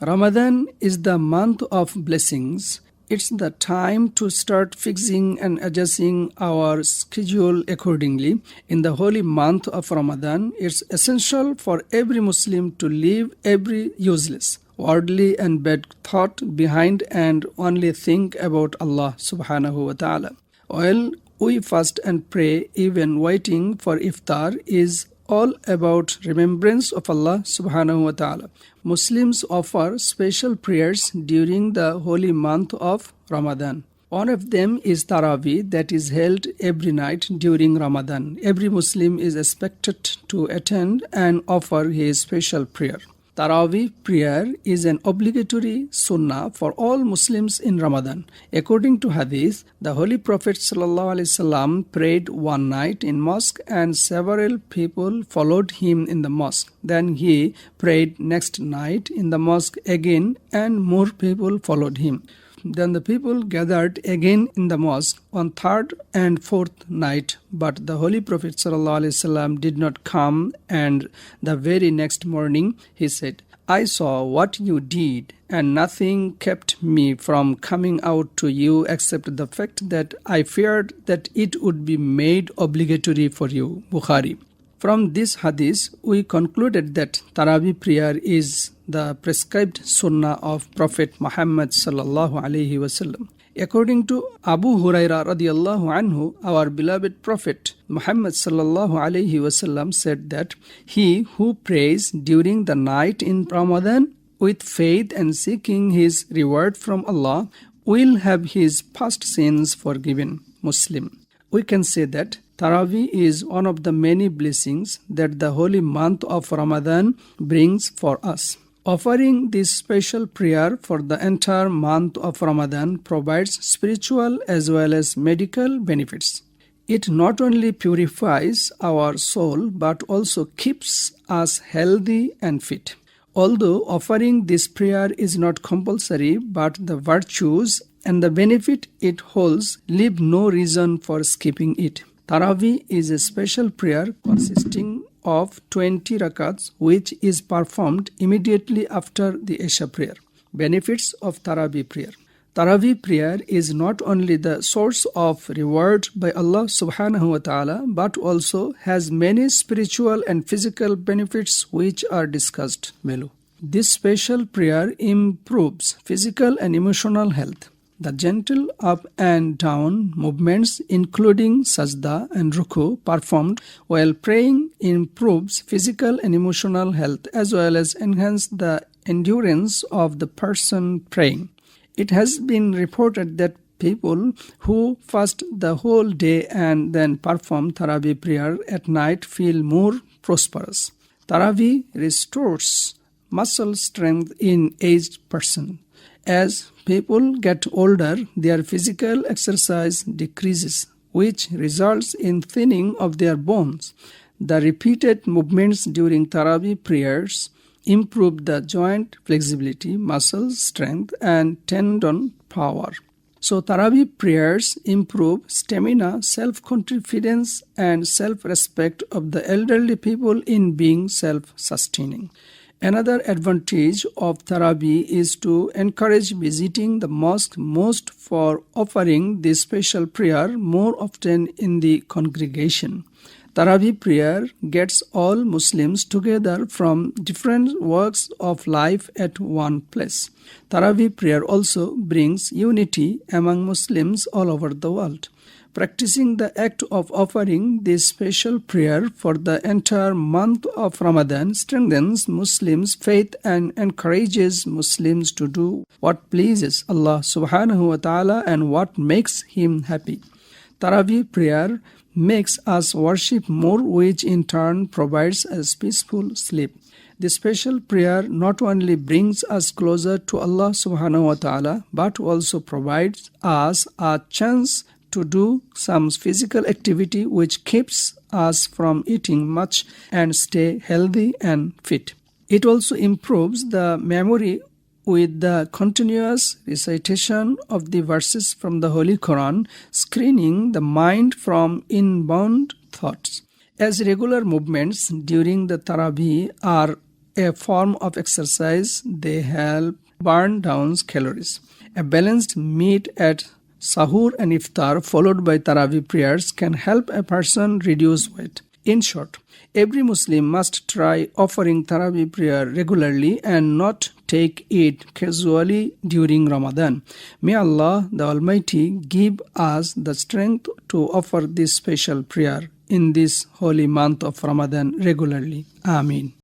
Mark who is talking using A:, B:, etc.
A: Ramadan is the month of blessings. It's the time to start fixing and adjusting our schedule accordingly. In the holy month of Ramadan, it's essential for every Muslim to leave every useless, worldly, and bad thought behind and only think about Allah subhanahu wa ta'ala. While we fast and pray, even waiting for iftar is all about remembrance of Allah subhanahu wa ta'ala. Muslims offer special prayers during the holy month of Ramadan. One of them is Taraweeh that is held every night during Ramadan. Every Muslim is expected to attend and offer his special prayer. Taraweeh prayer is an obligatory sunnah for all Muslims in Ramadan. According to Hadith, the Holy Prophet ﷺ prayed one night in mosque and several people followed him in the mosque. Then he prayed next night in the mosque again and more people followed him. Then the people gathered again in the mosque on third and fourth night, but the Holy Prophet ﷺ did not come, and the very next morning he said, I saw what you did, and nothing kept me from coming out to you except the fact that I feared that it would be made obligatory for you. Bukhari. From this hadith, we concluded that Taraweeh prayer is the prescribed sunnah of Prophet Muhammad sallallahu alaihi wasallam. According to Abu Huraira radiallahu anhu, our beloved Prophet Muhammad sallallahu alaihi wasallam said that he who prays during the night in Ramadan with faith and seeking his reward from Allah will have his past sins forgiven. Muslim. We can say that Taraweeh is one of the many blessings that the holy month of Ramadan brings for us. Offering this special prayer for the entire month of Ramadan provides spiritual as well as medical benefits. It not only purifies our soul but also keeps us healthy and fit. Although offering this prayer is not compulsory, but the virtues and the benefit it holds leave no reason for skipping it. Taraweeh is a special prayer consisting of 20 rakats which is performed immediately after the Isha prayer. Benefits of Taraweeh prayer. Taraweeh prayer is not only the source of reward by Allah subhanahu wa ta'ala but also has many spiritual and physical benefits which are discussed below. This special prayer improves physical and emotional health. The gentle up and down movements, including sajda and ruku, performed while praying improves physical and emotional health as well as enhance the endurance of the person praying. It has been reported that people who fast the whole day and then perform Taraweeh prayer at night feel more prosperous. Taraweeh restores muscle strength in aged person. As people get older, their physical exercise decreases, which results in thinning of their bones. The repeated movements during Taraweeh prayers improve the joint flexibility, muscle strength, and tendon power. So, Taraweeh prayers improve stamina, self confidence, and self respect of the elderly people in being self sustaining. Another advantage of Taraweeh is to encourage visiting the mosque most for offering this special prayer more often in the congregation. Taraweeh prayer gets all Muslims together from different walks of life at one place. Taraweeh prayer also brings unity among Muslims all over the world. Practicing the act of offering this special prayer for the entire month of Ramadan strengthens Muslims' faith and encourages Muslims to do what pleases Allah subhanahu wa ta'ala and what makes Him happy. Taraweeh prayer makes us worship more, which in turn provides us peaceful sleep. The special prayer not only brings us closer to Allah subhanahu wa ta'ala but also provides us a chance to do some physical activity which keeps us from eating much and stay healthy and fit. It also improves the memory with the continuous recitation of the verses from the Holy Quran, screening the mind from inbound thoughts. As regular movements during the Taraweeh are a form of exercise. They help burn down calories. A balanced meat at sahur and iftar followed by tarawih prayers can help a person reduce weight. In short, every Muslim must try offering Taraweeh prayer regularly and not take it casually during Ramadan. May Allah the Almighty give us the strength to offer this special prayer in this holy month of Ramadan regularly. Amin.